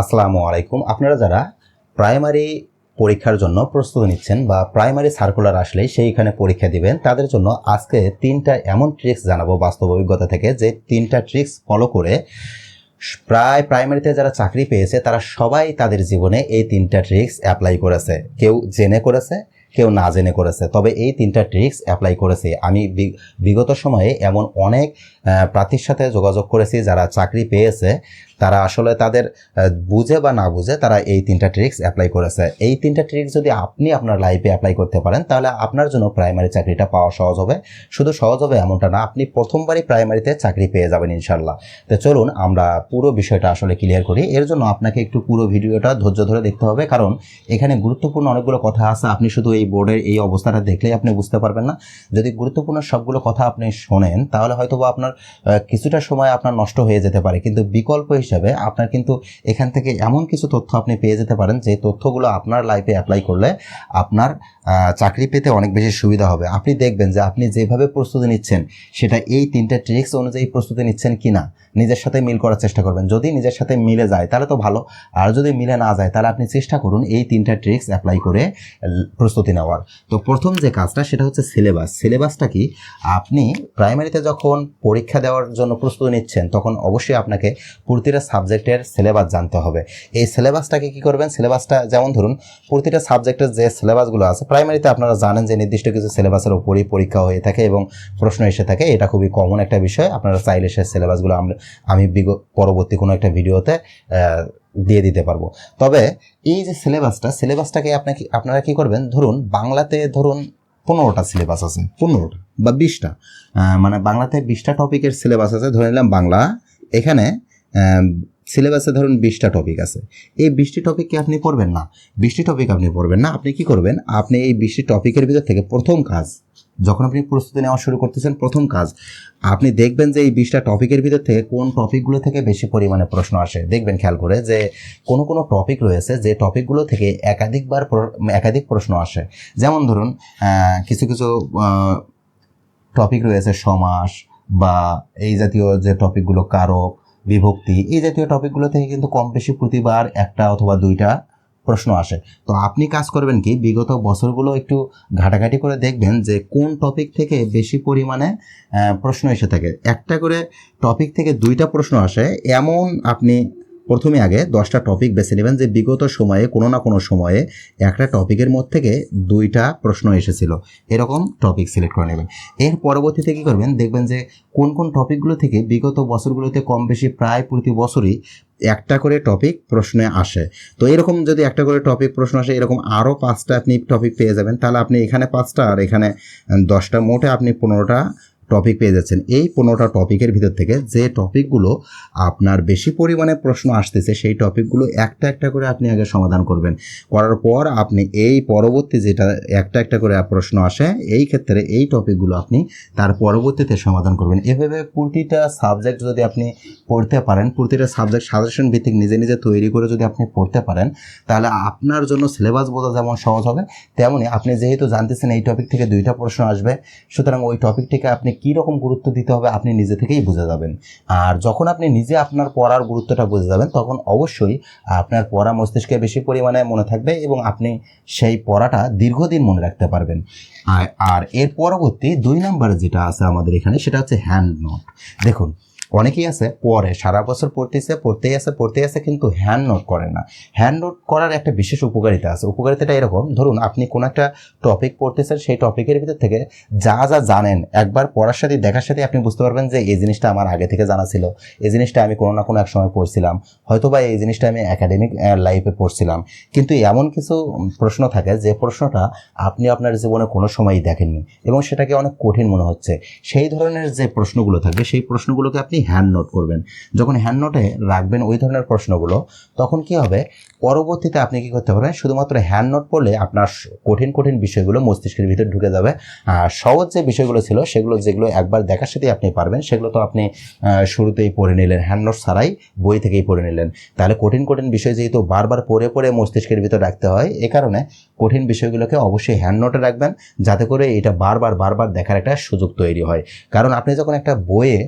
আসসালামু আলাইকুম। আপনারা যারা প্রাইমারি পরীক্ষার জন্য প্রস্তুতি নিচ্ছেন বা প্রাইমারি সার্কুলার আসলেই সেইখানে পরীক্ষা দিবেন, তাদের জন্য আজকে তিনটা এমন ট্রিক্স জানাব বাস্তব অভিজ্ঞতা থেকে যে তিনটা ট্রিক্স ফলো করে প্রায় প্রাইমারিতে যারা চাকরি পেয়েছে, তারা সবাই তাদের জীবনে এই তিনটা ট্রিক্স অ্যাপ্লাই করেছে। কেউ জেনে করেছে, কেউ না জেনে করেছে। তবে এই তিনটা ট্রিক্স অ্যাপ্লাই করেছে। আমি বিগত সময়ে এমন অনেক প্রার্থীর সাথে যোগাযোগ করেছি যারা চাকরি পেয়েছে তারা আসলে তাদের বুঝে বা না বুঝে তারা এই তিনটা ট্রিক্স অ্যাপ্লাই করেছে। এই তিনটা ট্রিক্স যদি আপনি আপনার লাইফে অ্যাপ্লাই করতে পারেন, তাহলে আপনার জন্য প্রাইমারি চাকরিটা পাওয়া সহজ হবে। শুধু সহজ হবে এমনটা না, আপনি প্রথমবারই প্রাইমারিতে চাকরি পেয়ে যাবেন ইনশাল্লাহ তো চলুন আমরা পুরো বিষয়টা আসলে ক্লিয়ার করি। এর জন্য আপনাকে একটু পুরো ভিডিওটা ধৈর্য ধরে দেখতে হবে, কারণ এখানে গুরুত্বপূর্ণ অনেকগুলো কথা আছে। আপনি শুধু এই বোর্ডের এই অবস্থাটা দেখলেই আপনি বুঝতে পারবেন না। যদি গুরুত্বপূর্ণ সবগুলো কথা আপনি শোনেন, তাহলে হয়তো আপনার কিছুটা সময় আপনার নষ্ট হয়ে যেতে পারে। কিন্তু বিকল্প হিসাবে আপনার কিন্তু এখান থেকে এমন কিছু তথ্য আপনি পেয়ে যেতে পারেন যে তথ্যগুলো আপনার লাইফে অ্যাপ্লাই করলে আপনার চাকরি পেতে অনেক বেশি সুবিধা হবে। আপনি দেখবেন যে আপনি যেভাবে প্রস্তুতি নিচ্ছেন, সেটা এই তিনটা ট্রিক্স অনুযায়ী প্রস্তুতি নিচ্ছেন কি না নিজের সাথে মিল করার চেষ্টা করবেন। যদি নিজের সাথে মিলে যায়, তাহলে তো ভালো। আর যদি মিলে না যায়, তাহলে আপনি চেষ্টা করুন এই তিনটা ট্রিক্স অ্যাপ্লাই করে প্রস্তুতি নেওয়ার। তো প্রথম যে কাজটা, সেটা হচ্ছে সিলেবাস সিলেবাসটা কি? আপনি প্রাইমারিতে যখন পরীক্ষা দেওয়ার জন্য প্রস্তুতি নিচ্ছেন, তখন অবশ্যই আপনাকে প্রতিটা সাবজেক্টের সিলেবাস জানতে হবে। এই সিলেবাসটাকে কি করবেন? সিলেবাসটা যেমন ধরুন, প্রতিটা সাবজেক্টের যে সিলেবাসগুলো আছে প্রাইমারিতে আপনারা জানেন যে নির্দিষ্ট কিছু সিলেবাসের উপরই পরীক্ষা হয়ে থাকে এবং প্রশ্ন এসে থাকে। এটা খুবই কমন একটা বিষয়। আপনারা চাইলে সে সিলেবাসগুলো আমরা, আমি পরবর্তী কোনো একটা ভিডিওতে দিয়ে দিতে পারব। তবে এই যে সিলেবাসটা সিলেবাসটাকে আপনাকে আপনারা কি করবেন? ধরুন, বাংলাতে ধরুন পনেরোটা সিলেবাস আছে, পনেরোটা বা বিশটা। মানে বাংলাতে বিশটা টপিকের সিলেবাস আছে, ধরে নিলাম বাংলা। এখানে সিলেবাসে ধরুন বিশটা টপিক আছে। এই বিশটি টপিক কি আপনি পড়বেন না? বিশটি টপিক আপনি পড়বেন না। আপনি কি করবেন? আপনি এই বিশটি টপিকের ভিতর থেকে প্রথম কাজ, যখন আপনি প্রস্তুতি নেওয়া শুরু করতেছেন, প্রথম কাজ, আপনি দেখবেন যে এই বিশটা টপিকের ভিতর থেকে কোন টপিকগুলো থেকে বেশি পরিমাণে প্রশ্ন আসে। দেখবেন, খেয়াল করে যে কোনো কোনো টপিক রয়েছে যে টপিকগুলো থেকে একাধিকবার একাধিক প্রশ্ন আসে। যেমন ধরুন কিছু কিছু টপিক রয়েছে সমাস বা এই জাতীয় যে টপিকগুলো কারক বিভক্তি। এই জাতীয় টপিকগুলো থেকে কিন্তু কম বেশি প্রতিবার একটা অথবা দুইটা প্রশ্ন আসে। তো আপনি কাজ করবেন কি, বিগত বছরগুলো একটু ঘাটাঘাটি করে দেখবেন যে কোন টপিক থেকে বেশি পরিমাণে প্রশ্ন এসে থাকে। একটা করে টপিক থেকে দুইটা প্রশ্ন আসে। এমন আপনি প্রথমে আগে দশটা টপিক বেছে নেবেন যে বিগত সময়ে, কোনো না কোনো সময়ে একটা টপিকের মধ্যে থেকে দুইটা প্রশ্ন এসেছিল। এরকম টপিক সিলেক্ট করে নেবেন। এর পরবর্তীতে কী করবেন? দেখবেন যে কোন কোন টপিকগুলো থেকে বিগত বছরগুলোতে কম বেশি প্রায় প্রতি বছরই একটা করে টপিক প্রশ্নে আসে। তো এরকম যদি একটা করে টপিক প্রশ্ন আসে, এরকম আরও পাঁচটা আপনি টপিক পেয়ে যাবেন। তাহলে আপনি এখানে পাঁচটা আর এখানে দশটা, মোটে আপনি পনেরোটা টপিক পেয়ে যাচ্ছেন। এই পনেরোটা টপিকের ভিতর থেকে যে টপিকগুলো আপনার বেশি পরিমাণে প্রশ্ন আসতেছে, সেই টপিকগুলো একটা একটা করে আপনি আগে সমাধান করবেন। করার পর আপনি এই পরবর্তী যেটা একটা একটা করে প্রশ্ন আসে, এই ক্ষেত্রে এই টপিকগুলো আপনি তার পরবর্তীতে সমাধান করবেন। এভাবে প্রতিটা সাবজেক্ট যদি আপনি পড়তে পারেন, প্রতিটা সাবজেক্ট সাজেশন ভিত্তিক নিজে নিজে তৈরি করে যদি আপনি পড়তে পারেন, তাহলে আপনার জন্য সিলেবাস বোঝা যেমন সহজ হবে তেমনই আপনি যেহেতু জানতেছেন এই টপিক থেকে দুইটা প্রশ্ন আসবে, সুতরাং ওই টপিকটিকে আপনি কী রকম গুরুত্ব দিতে হবে আপনি নিজে থেকেই বুঝে যাবেন। আর যখন আপনি নিজে আপনার পড়ার গুরুত্বটা বুঝে যাবেন, তখন অবশ্যই আপনার পড়া মস্তিষ্কে বেশি পরিমাণে মনে থাকবে এবং আপনি সেই পড়াটা দীর্ঘদিন মনে রাখতে পারবেন। আর এর পরবর্তী দুই নম্বরে যেটা আছে আমাদের এখানে, সেটা হচ্ছে হ্যান্ড নোট দেখুন অনেকেই আছে পড়ে সারা বছর পড়তেছে পড়তেই আছে পড়তেই আছে, কিন্তু হ্যান্ড নোট করে না। হ্যান্ড নোট করার একটা বিশেষ উপকারিতা আছে। উপকারিতাটা এরকম, ধরুন আপনি কোনো একটা টপিক পড়তেছেন, সেই টপিকের ভিতর থেকে যা যা জানেন, একবার পড়ার সাথে, দেখার সাথে আপনি বুঝতে পারবেন যে এই জিনিসটা আমার আগে থেকে জানা ছিল। এই জিনিসটা আমি কোনো না কোনো এক সময় পড়ছিলাম। হয়তো বা এই জিনিসটা আমি একাডেমিক লাইফে পড়ছিলাম। কিন্তু এমন কিছু প্রশ্ন থাকে যে প্রশ্নটা আপনি আপনার জীবনে কোনো সময়ই দেখেননি এবং সেটাকে অনেক কঠিন মনে হচ্ছে। সেই ধরনের যে প্রশ্নগুলো থাকবে সেই প্রশ্নগুলোকে আপনি হ্যান্ড নোট করবেন। যখন হ্যান্ড নোটে রাখবেন ওই ধরনের প্রশ্নগুলো, তখন কি হবে? পরবর্তীতে আপনি কি করতে পারবেন? শুধুমাত্র হ্যান্ড নোট পড়লে আপনার কঠিন কঠিন বিষয়গুলো মস্তিষ্কের ভিতরে ঢুকে যাবে। আর সহজ যে বিষয়গুলো ছিল, সেগুলো যেগুলো একবার দেখার সাথেই আপনি পারবেন, সেগুলো তো আপনি শুরুতেই পড়ে নিলেন। হ্যান্ড নোট ছাড়াই বই থেকেই পড়ে নিলেন। তাহলে কঠিন কঠিন বিষয় যেহেতু বারবার পড়ে পড়ে মস্তিষ্কের ভিতর রাখতে হয়, এ কারণে কঠিন বিষয়গুলোকে অবশ্যই হ্যান্ড নোটে রাখবেন, যাতে করে এটা বারবার বারবার দেখার একটা সুযোগ তৈরি হয়। কারণ আপনি যখন একটা বইয়ে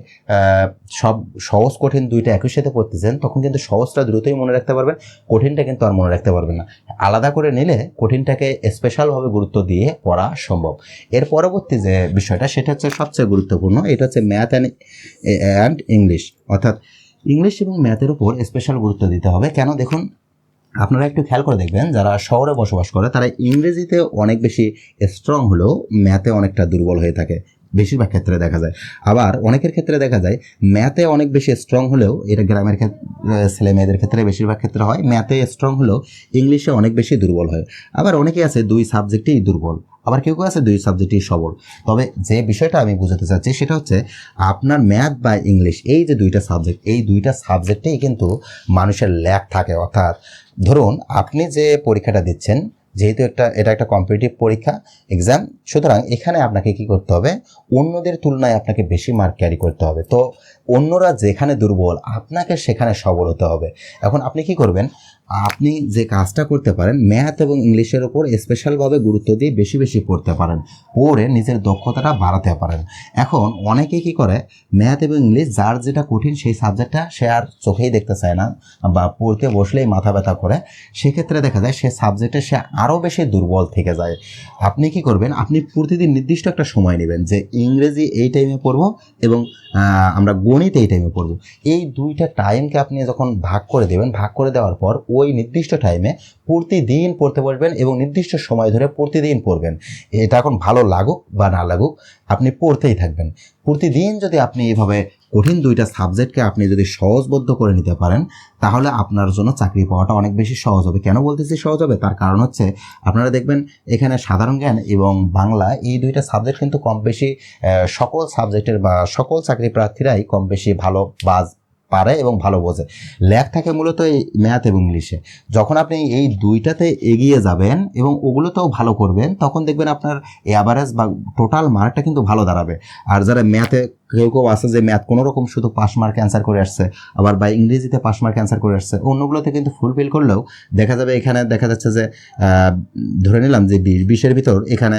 সব সহজ কঠিন দুইটা একই সাথে পড়তেছেন, তখন কিন্তু সহজটা দ্রুতই মনে রাখতে পারবেন, কঠিনটা কিন্তু আর মনে রাখতে পারবেন না। আলাদা করে নিলে কঠিনটাকে স্পেশালভাবে গুরুত্ব দিয়ে পড়া সম্ভব। এর পরবর্তী যে বিষয়টা, সেটা হচ্ছে সবচেয়ে গুরুত্বপূর্ণ, এটা হচ্ছে ম্যাথ অ্যান্ড অ্যান্ড ইংলিশ অর্থাৎ ইংলিশ এবং ম্যাথের উপর স্পেশাল গুরুত্ব দিতে হবে। কেন? দেখুন, আপনারা একটু খেয়াল করে দেখবেন, যারা শহরে বসবাস করে, তারা ইংরেজিতে অনেক বেশি স্ট্রং হলেও ম্যাথে অনেকটা দুর্বল হয়ে থাকে। বেশিরভাগ ক্ষেত্রে দেখা যায়। আবার অনেকের ক্ষেত্রে দেখা যায়, ম্যাথে অনেক বেশি স্ট্রং হলেও, এটা গ্রামের ক্ষেত্রে ছেলে মেয়েদের ক্ষেত্রে বেশিরভাগ ক্ষেত্রে হয়, ম্যাথে স্ট্রং হলেও ইংলিশে অনেক বেশি দুর্বল হয়। আবার অনেকে আছে দুই সাবজেক্টেই দুর্বল, আবার কেউ কেউ আছে দুই সাবজেক্টেই সবল। তবে যে বিষয়টা আমি বোঝাতে চাচ্ছি সেটা হচ্ছে, আপনার ম্যাথ বা ইংলিশ, এই যে দুইটা সাবজেক্ট এই দুইটা সাবজেক্টেই কিন্তু মানুষের ল্যাক থাকে। অর্থাৎ, ধরুন, আপনি যে পরীক্ষাটা দিচ্ছেন যেহেতু একটা, এটা একটা কম্পিটিটিভ পরীক্ষা এক্সাম সুতরাং এখানে আপনাকে কি করতে হবে? অন্যদের তুলনায় আপনাকে বেশি মার্ক ক্যারি করতে হবে। তো অন্যরা যেখানে দুর্বল, আপনাকে সেখানে সবল হতে হবে। এখন আপনি কি করবেন? আপনি যে কাজটা করতে পারেন, ম্যাথ এবং ইংলিশের ওপর স্পেশালভাবে গুরুত্ব দিয়ে বেশি বেশি পড়তে পারেন। পড়ে নিজের দক্ষতাটা বাড়াতে পারেন। এখন অনেকে কি করে, ম্যাথ এবং ইংলিশ যার যেটা কঠিন সেই সাবজেক্টটা সে আর চোখেই দেখতে চায় না বা পড়তে বসলেই মাথা ব্যথা করে। সেক্ষেত্রে দেখা যায় সে সাবজেক্টে সে আরও বেশি দুর্বল থেকে যায়। আপনি কি করবেন, আপনি প্রতিদিন নির্দিষ্ট একটা সময় নেবেন যে ইংরেজি এই টাইমে পড়ব এবং আমরা গণিত এই টাইমে পড়ব। এই দুইটা টাইমকে আপনি যখন ভাগ করে দেবেন, ভাগ করে দেওয়ার পর ওই নির্দিষ্ট টাইমে প্রতিদিন পড়তে বসবেন এবং নির্দিষ্ট সময় ধরে প্রতিদিন পড়বেন। এটা এখন ভালো লাগুক বা না লাগুক, আপনি পড়তেই থাকবেন। প্রতিদিন যদি আপনি এইভাবে কঠিন দুইটা সাবজেক্টকে আপনি যদি সহজবদ্ধ করে নিতে পারেন, তাহলে আপনার জন্য চাকরি পাওয়াটা অনেক বেশি সহজ হবে। কেন বলতেছি সহজ হবে? তার কারণ হচ্ছে, আপনারা দেখবেন এখানে সাধারণ জ্ঞান এবং বাংলা এই দুইটা সাবজেক্ট কিন্তু কম বেশি সকল সাবজেক্টের বা সকল চাকরি প্রার্থীরাই কম বেশি ভালো বাজ পারে এবং ভালো বোঝে। ল্যাক থাকে মূলত এই ম্যাথ এবং ইংলিশে। যখন আপনি এই দুইটাতে এগিয়ে যাবেন এবং ওগুলোতেও ভালো করবেন, তখন দেখবেন আপনার অ্যাভারেজ বা টোটাল মার্কটা কিন্তু ভালো দাঁড়াবে। আর যারা ম্যাথে কেউ কেউ আছে যে ম্যাথ কোনো রকম শুধু পাস মার্ক অ্যান্সার করে আসছে, আবার বা ইংরেজিতে পাস মার্ক অ্যান্সার করে আসছে, অন্যগুলোতে কিন্তু ফুলফিল করলেও দেখা যাবে এখানে দেখা যাচ্ছে যে ধরে নিলাম যে বিশ, বিশের ভিতর এখানে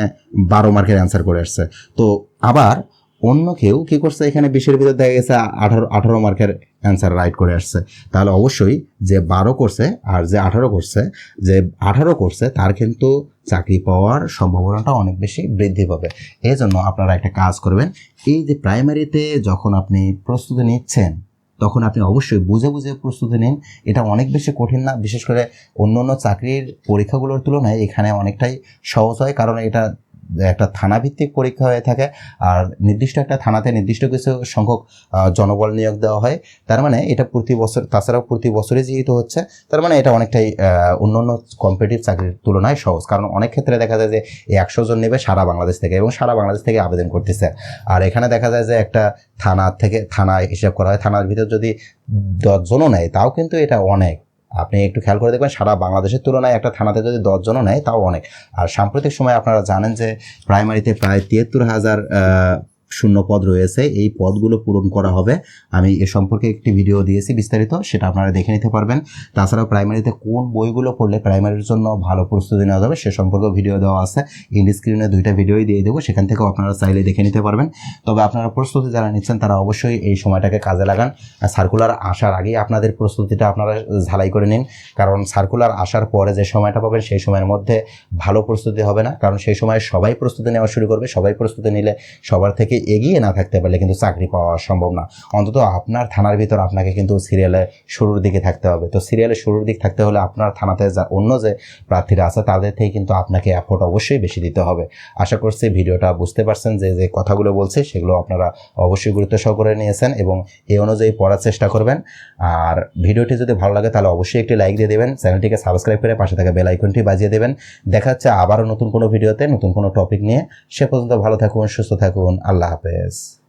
বারো মার্কের অ্যান্সার করে আসছে। তো আবার অন্য কেউ কি করছে? এখানে বিশের ভিতর দেখা গেছে আঠারো আঠারো মার্কের অ্যান্সার রাইট করে আসছে। তাহলে অবশ্যই যে বারো করছে আর যে আঠারো করছে, যে আঠারো করছে, তার কিন্তু চাকরি পাওয়ার সম্ভাবনাটা অনেক বেশি বৃদ্ধি পাবে। এই জন্য আপনারা একটা কাজ করবেন, এই যে প্রাইমারিতে যখন আপনি প্রস্তুতি নিচ্ছেন, তখন আপনি অবশ্যই বুঝে বুঝে প্রস্তুতি নিন। এটা অনেক বেশি কঠিন না, বিশেষ করে অন্য অন্য চাকরির পরীক্ষাগুলোর তুলনায় এখানে অনেকটাই সহজ হয়, কারণ এটা একটা থানাভিত্তিক পরীক্ষা হয়ে থাকে আর নির্দিষ্ট একটা থানাতে নির্দিষ্ট কিছু সংখ্যক জনবল নিয়োগ দেওয়া হয়। তার মানে এটা প্রতি বছর, তাছাড়াও প্রতি বছরে যেহেতু হচ্ছে, তার মানে এটা অনেকটাই অন্য অন্য কম্পিটিভ চাকরির তুলনায় সহজ। কারণ অনেক ক্ষেত্রে দেখা যায় যে এই একশো জন নেবে সারা বাংলাদেশ থেকে এবং সারা বাংলাদেশ থেকে আবেদন করতেছে। আর এখানে দেখা যায় যে একটা থানা থেকে, থানায় হিসাব করা হয়। থানার ভিতর যদি দশজনও নেয়, তাও কিন্তু এটা অনেক। আপনি একটু খেয়াল করে দেখবেন, সারা বাংলাদেশের তুলনায় একটা থানাতে যদি দশজনও নেয়, তাও অনেক। আর সাম্প্রতিক সময় আপনারা জানেন যে প্রাইমারিতে প্রায় তিয়াত্তর হাজার শূন্য পদ রয়েছে, এই পদগুলো পূরণ করা হবে। আমি এ সম্পর্কে একটি ভিডিও দিয়েছি বিস্তারিত, সেটা আপনারা দেখে নিতে পারবেন। তাছাড়াও প্রাইমারিতে কোন বইগুলো পড়লে প্রাইমারির জন্য ভালো প্রস্তুতি নেওয়া যাবে, সে সম্পর্কে ভিডিও দেওয়া আছে। ইন স্ক্রিনে দুইটা ভিডিওই দিয়ে দেবো, সেখান থেকেও আপনারা চাইলে দেখে নিতে পারবেন। তবে আপনারা প্রস্তুতি যারা নিচ্ছেন, তারা অবশ্যই এই সময়টাকে কাজে লাগান। সার্কুলার আসার আগেই আপনাদের প্রস্তুতিটা আপনারা ঝালাই করে নিন। কারণ সার্কুলার আসার পরে যে সময়টা পাবেন, সেই সময়ের মধ্যে ভালো প্রস্তুতি হবে না। কারণ সেই সময় সবাই প্রস্তুতি নেওয়া শুরু করবে। সবাই প্রস্তুতি নিলে সবার থেকে এগিয়ে না থাকতে পারলে কিন্তু চাকরি পাওয়া সম্ভব না। অন্তত আপনার থানার ভিতর আপনাকে কিন্তু সিরিয়ালে শুরুর দিকে থাকতে হবে। তো সিরিয়ালে শুরুর দিক থাকতে হলে আপনার থানাতে যা অন্য যে প্রার্থীরা আছে, তাদের থেকে কিন্তু আপনাকে অ্যাফোর্ট অবশ্যই বেশি দিতে হবে। আশা করছি ভিডিওটা বুঝতে পারছেন যে যে কথাগুলো বলছে, সেগুলো আপনারা অবশ্যই গুরুত্ব সহকারে নিয়েছেন এবং এই অনুযায়ী পড়ার চেষ্টা করবেন। আর ভিডিওটি যদি ভালো লাগে, তাহলে অবশ্যই একটি লাইক দিয়ে দেবেন। চ্যানেলটিকে সাবস্ক্রাইব করে পাশে থাকা বেল আইকনটি বাজিয়ে দেবেন। দেখা হচ্ছে আবারও নতুন কোনো ভিডিওতে, নতুন কোনো টপিক নিয়ে। সে পর্যন্ত ভালো থাকুন, সুস্থ থাকুন। আল্লাহ